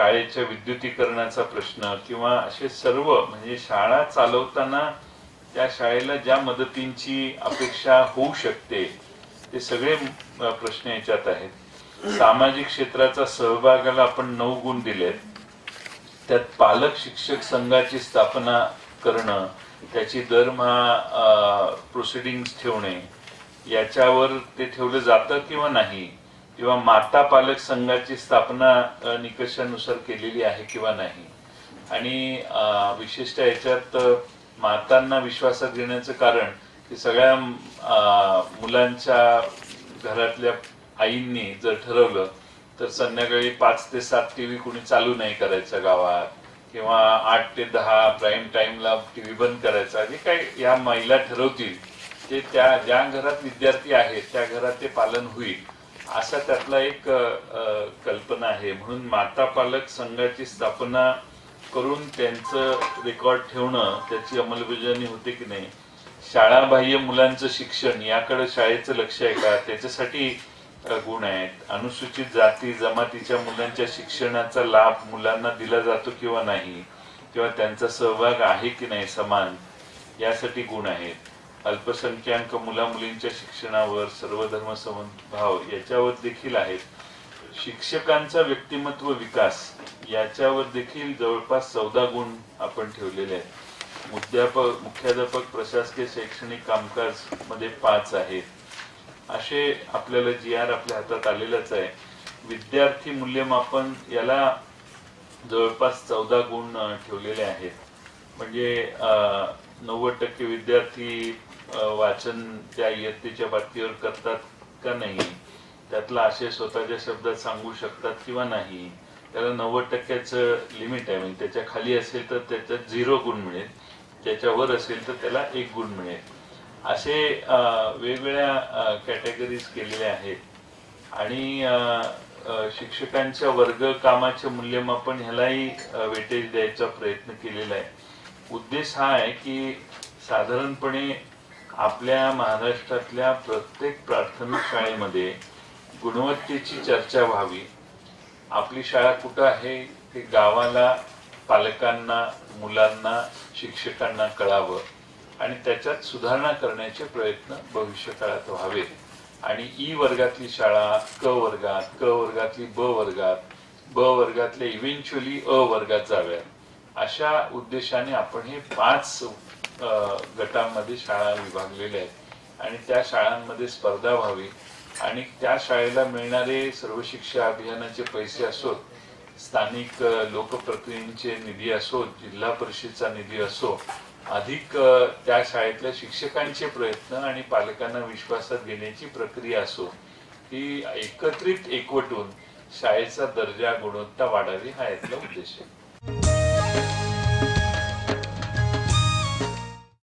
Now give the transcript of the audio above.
शाळेच्या विद्युतीकरणाचा प्रश्न किंवा असे सर्व म्हणजे शाळा चालवताना त्या शाळेला ज्या मदतींची अपेक्षा होऊ शकते ते सगळे प्रश्न याच्यात आहेत. सामाजिक क्षेत्राचा सहभागाला आपण नऊ गुण दिलेत. त्यात पालक शिक्षक संघाची स्थापना करणं त्याची दरमहा प्रोसिडिंग्स ठेवणे याच्यावर ते ठेवलं जातं किंवा नाही? किंवा माता पालक संघाची स्थापना निकषानुसार केलेली आहे किंवा नाही? आणि विशिष्ट विशेषतः याच्यात मातांना विश्वासात घेण्याचं कारण की सगळ्या मुलांच्या घरातल्या आईंनी जर ठरवलं तर संध्याकाळी पाच ते सात टी व्ही कुणी चालू नाही करायचं गावात किंवा आठ ते दहा प्राईम टाइमला टीव्ही बंद करायचा जे काही या महिला ठरवतील ते त्या ज्या घरात विद्यार्थी आहेत त्या घरात ते पालन होईल. असा त्यातला एक कल्पना आहे. म्हणून माता पालक संघाची स्थापना करून त्यांचं रेकॉर्ड ठेवणं त्याची अंमलबजावणी होते की नाही शाळाबाह्य मुलांचं शिक्षण याकडे शाळेचं लक्ष आहे का? त्याच्यासाठी गुण आहेत. अनुसूचित जाती जमातीच्या मुलांच्या शिक्षणाचा लाभ मुलांना दिला जातो किंवा नाही किंवा त्यांचा सहभाग आहे की नाही समान यासाठी गुण आहेत. अल्पसंख्याक मुला मुलींच्या शिक्षणावर सर्व धर्म समभाव याच्यावर देखील आहेत. शिक्षकांचा व्यक्तिमत्व विकास याच्यावर देखील जवळपास चौदा गुण आपण ठेवलेले आहेत. मुद्यापक मुख्याध्यापक प्रशासकीय शैक्षणिक कामकाजमध्ये पाच आहेत. असे आपल्याला जी आर आपल्या हातात आलेलंच आहे. विद्यार्थी मूल्यमापन याला जवळपास चौदा गुण ठेवलेले आहेत. म्हणजे नव्वद टक्के विद्यार्थी वाचन त्या इयत्तेच्या बाबतीवर करतात का नाही? त्यातला आशय स्वतःच्या शब्दात सांगू शकतात किंवा नाही? त्याला नव्वद टक्क्याचं लिमिट आहे. म्हणजे त्याच्याखाली असेल तर त्याच्यात झिरो गुण मिळेल. त्याच्यावर असेल तर त्याला एक गुण मिळेल. असे वेगवेगळ्या कॅटेगरीज केलेल्या आहेत. आणि शिक्षकांच्या वर्ग कामाचे मूल्यमापन ह्यालाही वेटेज द्यायचा प्रयत्न केलेला आहे. उद्देश हा आहे की साधारणपणे आपल्या महाराष्ट्रातल्या प्रत्येक प्राथमिक शाळेमध्ये गुणवत्तेची चर्चा व्हावी. आपली शाळा कुठं आहे हे गावाला पालकांना मुलांना शिक्षकांना कळावं आणि त्याच्यात सुधारणा करण्याचे प्रयत्न भविष्य काळात आणि ई वर्गातली शाळा क वर्गात क वर्गातली ब वर्गात ब वर्गातल्या इव्हेंच्युअली अ वर्गात जाव्यात. अशा उद्देशाने आपण हे पाच गटांमध्ये शाळा विभागलेल्या आहेत. आणि त्या शाळांमध्ये स्पर्धा व्हावी. आणि त्या शाळेला मिळणारे सर्व शिक्षा अभियानाचे पैसे असोत स्थानिक लोकप्रतिनिधींचे निधी असो जिल्हा परिषदचा निधी असो अधिक त्या शाळेतल्या शिक्षकांचे प्रयत्न आणि पालकांना विश्वासात घेण्याची प्रक्रिया असो ही एकत्रित एकवटून शाळेचा दर्जा गुणवत्ता वाढावी हा यातला उद्देश आहे.